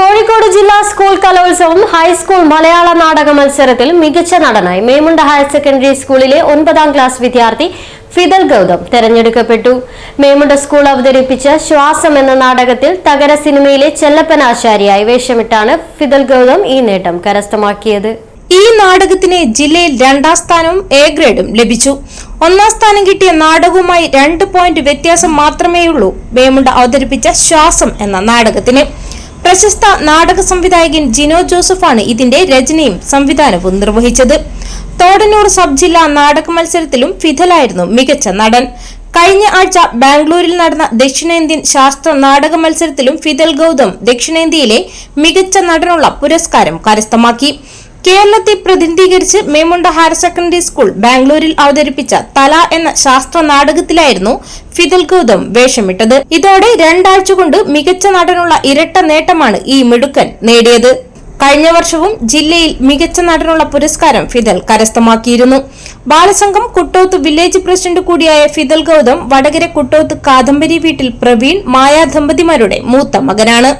കോഴിക്കോട് ജില്ലാ സ്കൂൾ കലോത്സവം ഹൈസ്കൂൾ മലയാള നാടക മത്സരത്തിൽ മികച്ച നടനായി മേമുണ്ട ഹയർ സെക്കൻഡറി സ്കൂളിലെ ഒൻപതാം ക്ലാസ് വിദ്യാർത്ഥി ഫിദൽ ഗൗതം തെരഞ്ഞെടുക്കപ്പെട്ടു. മേമുണ്ട സ്കൂൾ അവതരിപ്പിച്ച ശ്വാസം എന്ന നാടകത്തിൽ തകര സിനിമയിലെ ചെല്ലപ്പനാശാരിയായി വേഷമിട്ടാണ് ഫിദൽ ഗൗതം ഈ നേട്ടം കരസ്ഥമാക്കിയത്. ഈ നാടകത്തിന് ജില്ലയിൽ രണ്ടാം സ്ഥാനവും എ ഗ്രേഡും ലഭിച്ചു. ഒന്നാം സ്ഥാനം കിട്ടിയ നാടകവുമായി രണ്ട് പോയിന്റ് വ്യത്യാസം മാത്രമേയുള്ളൂ മേമുണ്ട അവതരിപ്പിച്ച ശ്വാസം എന്ന നാടകത്തിന്. പ്രശസ്ത നാടക സംവിധായകൻ ജിനോ ജോസഫാണ് ഇതിന്റെ രചനയും സംവിധാനവും നിർവഹിച്ചത്. തോടന്നൂർ സബ് ജില്ലാ നാടക മത്സരത്തിലും ഫിദലായിരുന്നു മികച്ച നടൻ. കഴിഞ്ഞ ആഴ്ച ബാംഗ്ലൂരിൽ നടന്ന ദക്ഷിണേന്ത്യൻ ശാസ്ത്ര നാടക മത്സരത്തിലും ഫിദൽ ഗൗതം ദക്ഷിണേന്ത്യയിലെ മികച്ച നടനുള്ള പുരസ്കാരം കരസ്ഥമാക്കി. കേരളത്തെ പ്രതിനിധീകരിച്ച് മേമുണ്ട ഹയർ സെക്കൻഡറി സ്കൂൾ ബാംഗ്ലൂരിൽ അവതരിപ്പിച്ച തല എന്ന ശാസ്ത്ര നാടകത്തിലായിരുന്നു ഫിദൽ ഗൗതം വേഷമിട്ടത്. ഇതോടെ രണ്ടാഴ്ച കൊണ്ട് മികച്ച നടനുള്ള ഇരട്ട നേട്ടമാണ് ഈ മിടുക്കൻ നേടിയത്. കഴിഞ്ഞ വർഷവും ജില്ലയിൽ മികച്ച നടനുള്ള പുരസ്കാരം ഫിദൽ കരസ്ഥമാക്കിയിരുന്നു. ബാലസംഘം കുട്ടോത്ത് വില്ലേജ് പ്രസിഡന്റ് കൂടിയായ ഫിദൽ ഗൗതം വടകര കുട്ടോത്ത് കാദംബരി വീട്ടിൽ പ്രവീൺ മായ ദമ്പതിമാരുടെ മൂത്ത മകനാണ്.